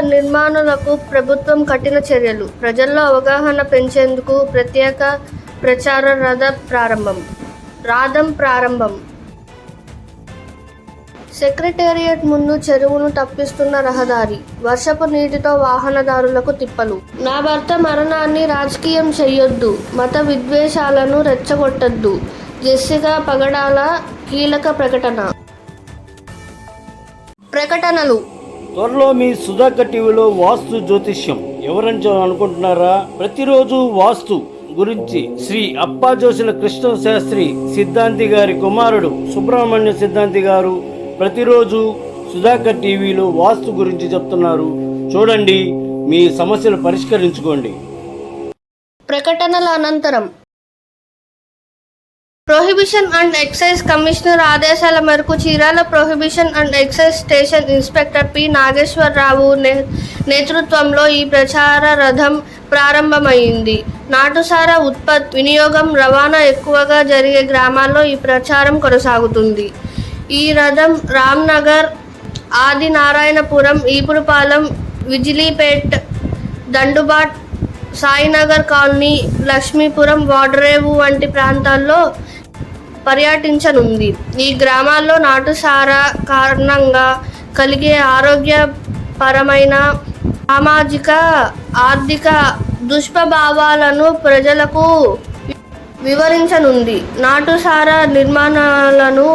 నిర్మాణులకు ప్రభుత్వం కఠిన చర్యలు. ప్రజల్లో అవగాహన పెంచేందుకు ప్రత్యేక ప్రచార రథ ప్రారంభం. రాధం ప్రారంభం. సెక్రటేరియట్ ముందు చెరువును తప్పిస్తున్న రహదారి. వర్షపు నీటితో వాహనదారులకు తిప్పలు. నా భర్త మరణాన్ని రాజకీయం చెయ్యొద్దు. మత విద్వేషాలను రెచ్చగొట్టద్దు. జెస్సిగా పగడాల కీలక ప్రకటన. ప్రకటనలు. త్వరలో మీ సుధాకర్ టీవీలో వాస్తు జ్యోతిష్యం. ఎవరని అనుకుంటున్నారా? ప్రతిరోజు వాస్తు గురించి శ్రీ అప్పాజోసిన కృష్ణ శాస్త్రి సిద్ధాంతి గారి కుమారుడు సుబ్రహ్మణ్య సిద్ధాంతి గారు ప్రతిరోజు సుధాకర్ టీవీలో వాస్తు గురించి చెప్తున్నారు. చూడండి మీ సమస్యలు పరిష్కరించుకోండి. ప్రకటనల అనంతరం ప్రొహిబిషన్ అండ్ ఎక్సైజ్ కమిషనర్ ఆదేశాల మేరకు Chirala prohibition and excise station inspector P. Nageswararao నే- నేతృత్వంలో ఈ ప్రచార రథం ప్రారంభమైంది. నాటుసార ఉత్పత్తి వినియోగం రవాణా ఎక్కువగా జరిగే గ్రామాల్లో ఈ ప్రచారం కొనసాగుతుంది. ఈ రథం రామ్నగర్ ఆదినారాయణపురం ఈపురుపాలెం విజిలీపేట్ దండుబాట్ సాయినగర్ కాలనీ లక్ష్మీపురం వాడరేవు వంటి ప్రాంతాల్లో పర్యటించనుంది. ఈ గ్రామాల్లో నాటుసారా కారణంగా కలిగే ఆరోగ్యపరమైన సామాజిక ఆర్థిక దుష్ప్రభావాలను ప్రజలకు వివరించనుంది. నాటుసారా నిర్మాణాలను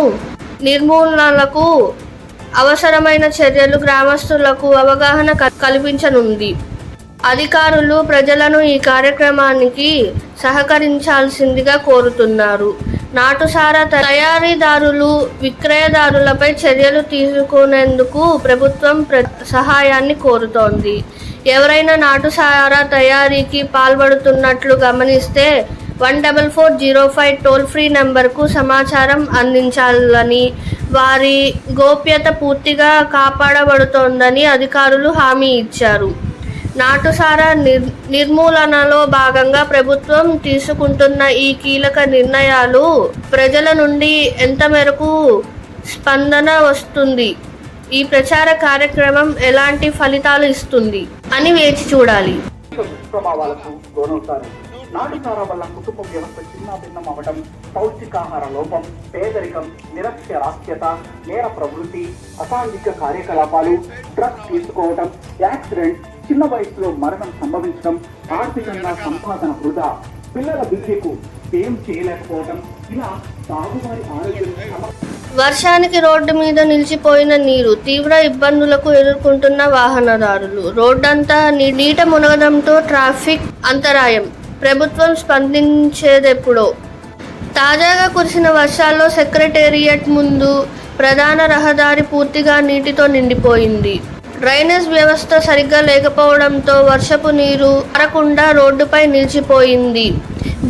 నిర్మూలనలకు అవసరమైన చర్యలు గ్రామస్తులకు అవగాహన కల్పించనుంది. అధికారులు ప్రజలను ఈ కార్యక్రమానికి సహకరించాల్సిందిగా కోరుతున్నారు. నాటుసారా తయారీదారులు విక్రయదారులపై చర్యలు తీసుకునేందుకు ప్రభుత్వం ప్ర- సహాయాన్ని కోరుతోంది. ఎవరైనా నాటుసారా తయారీకి పాల్పడుతున్నట్లు గమనిస్తే one double four zero five toll free నెంబర్కు సమాచారం అందించాలని వారి గోప్యత పూర్తిగా కాపాడబడుతోందని అధికారులు హామీ ఇచ్చారు. నాటుసారా నిర్ నిర్మూలనలో భాగంగా ప్రభుత్వం తీసుకుంటున్న ఈ కీలక నిర్ణయాలు ప్రజల నుండి ఎంత మేరకు స్పందన వస్తుంది? ఈ ప్రచార కార్యక్రమం ఎలాంటి ఫలితాలు ఇస్తుంది? అని వేచి చూడాలి. దుష్ప్రభావాలకు లోనవుతారు నాటుసారా వల్ల కుటుంబ వ్యవస్థ చిన్నాభిన్నం అవడం పౌష్టికాహార లోపం పేదరికం నిరక్షరాస్యత నేర ప్రవృత్తి అసాంఘిక కార్యకలాపాలు డ్రగ్స్ తీసుకోవడం యాక్సిడెంట్ చిన్న వయసులో మరణం సంభవించడం ఆర్థికంగా సంపాదన వృధా పిల్లల విద్యకు ఏం చేయలేకపోవడం ఇలా తాగువారి ఆరోగ్యం వర్షానికి రోడ్డు మీద నిలిచిపోయిన నీరు తీవ్ర ఇబ్బందులకు ఎదుర్కొంటున్న వాహనదారులు. రోడ్డంతా నీ- నీట మునగడంతో ట్రాఫిక్ అంతరాయం. ప్రభుత్వం స్పందించేదెప్పుడో. తాజాగా కురిసిన వర్షాల్లో సెక్రటేరియట్ ముందు ప్రధాన రహదారి పూర్తిగా నీటితో నిండిపోయింది. డ్రైనేజ్ వ్యవస్థ సరిగ్గా లేకపోవడంతో వర్షపు నీరు అరకుండా రోడ్డుపై నిలిచిపోయింది.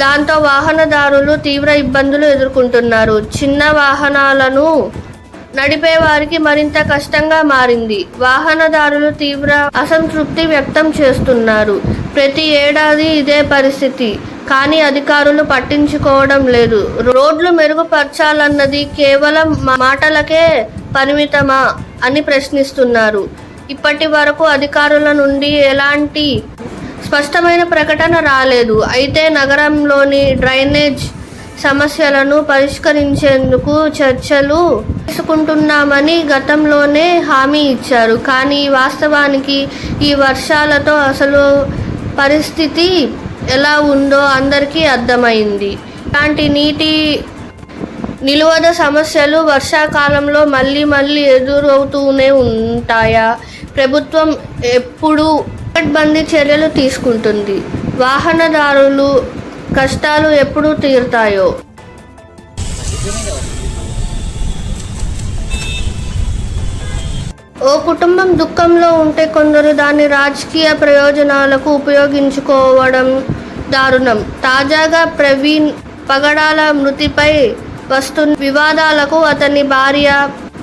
దాంతో వాహనదారులు తీవ్ర ఇబ్బందులు ఎదుర్కొంటున్నారు. చిన్న వాహనాలను నడిపే వారికి మరింత కష్టంగా మారింది. వాహనదారులు తీవ్ర అసంతృప్తి వ్యక్తం చేస్తున్నారు. ప్రతి ఏడాది ఇదే పరిస్థితి. కానీ అధికారులు పట్టించుకోవడం లేదు. రోడ్లు మెరుగుపరచాలన్నది కేవలం మాటలకే పరిమితమా అని ప్రశ్నిస్తున్నారు. ఇప్పటి వరకు అధికారుల నుండి ఎలాంటి స్పష్టమైన ప్రకటన రాలేదు. అయితే నగరంలోని డ్రైనేజ్ సమస్యలను పరిష్కరించేందుకు చర్చలు తీసుకుంటున్నామని గతంలోనే హామీ ఇచ్చారు. కానీ వాస్తవానికి ఈ వర్షాలతో అసలు పరిస్థితి ఎలా ఉందో అందరికీ అర్థమైంది. ఇలాంటి నీటి నిలువద సమస్యలు వర్షాకాలంలో మళ్ళీ మళ్ళీ ఎదురవుతూనే ఉంటాయా? ప్రభుత్వం ఎప్పుడు పకడ్బందీ చర్యలు తీసుకుంటుంది. వాహనదారులు కష్టాలు ఎప్పుడు తీరుతాయో. ఓ కుటుంబం దుఃఖంలో ఉంటే కొందరు దాన్ని రాజకీయ ప్రయోజనాలకు ఉపయోగించుకోవడం దారుణం. తాజాగా ప్రవీణ్ పగడాల మృతిపై వస్తున్న వివాదాలకు అతని భార్య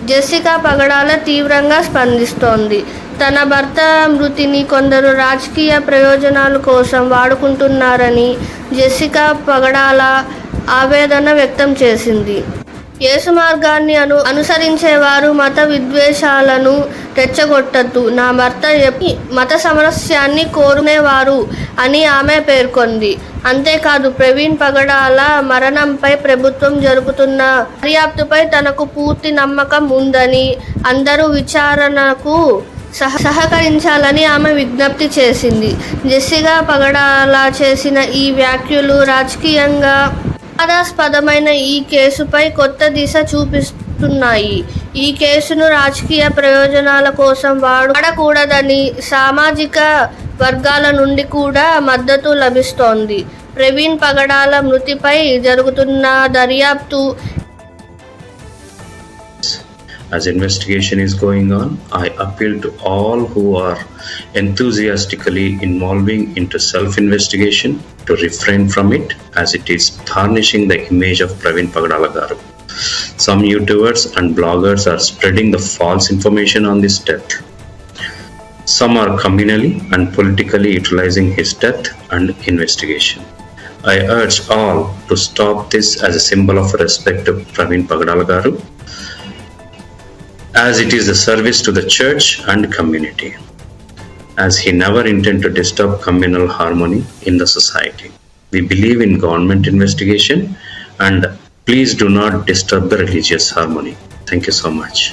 జెసికా పగడాల తీవ్రంగా స్పందిస్తోంది. తన భర్త మృతిని కొందరు రాజకీయ ప్రయోజనాల కోసం వాడుకుంటున్నారని జెసికా పగడాల ఆవేదన వ్యక్తం చేసింది. యేసు మార్గాన్ని అను అనుసరించేవారు మత విద్వేషాలను రెచ్చగొట్టద్దు. నా భర్త చెప్పి మత సమరస్యాన్ని కోరునేవారు అని ఆమె పేర్కొంది. అంతేకాదు ప్రవీణ్ పగడాల మరణంపై ప్రభుత్వం జరుపుతున్న దర్యాప్తుపై తనకు పూర్తి నమ్మకం ఉందని అందరూ విచారణకు సహ సహకరించాలని ఆమె విజ్ఞప్తి చేసింది. జెస్సిగా పగడాల చేసిన ఈ వ్యాఖ్యలు రాజకీయంగా వివాదాస్పదమైన ఈ కేసుపై కొత్త దిశ చూపిస్తున్నాయి ఈ కేసును రాజకీయ ప్రయోజనాల కోసం వాడకూడదని సామాజిక వర్గాల నుండి కూడా మద్దతు లభిస్తోంది ప్రవీణ్ పగడాల మృతిపై జరుగుతున్న దర్యాప్తు As investigation is going on, I appeal to all who are enthusiastically involving into self-investigation to refrain from it as it is tarnishing the image of Praveen Pagadala garu. Some YouTubers and bloggers are spreading the false information on this death. Some are communally and politically utilizing his death and investigation. I urge all to stop this as a symbol of respect to Praveen Pagadala garu as it is a service to the church and community, as he never intended to disturb communal harmony in the society. We believe in government investigation and Please do not disturb the religious harmony. Thank you so much.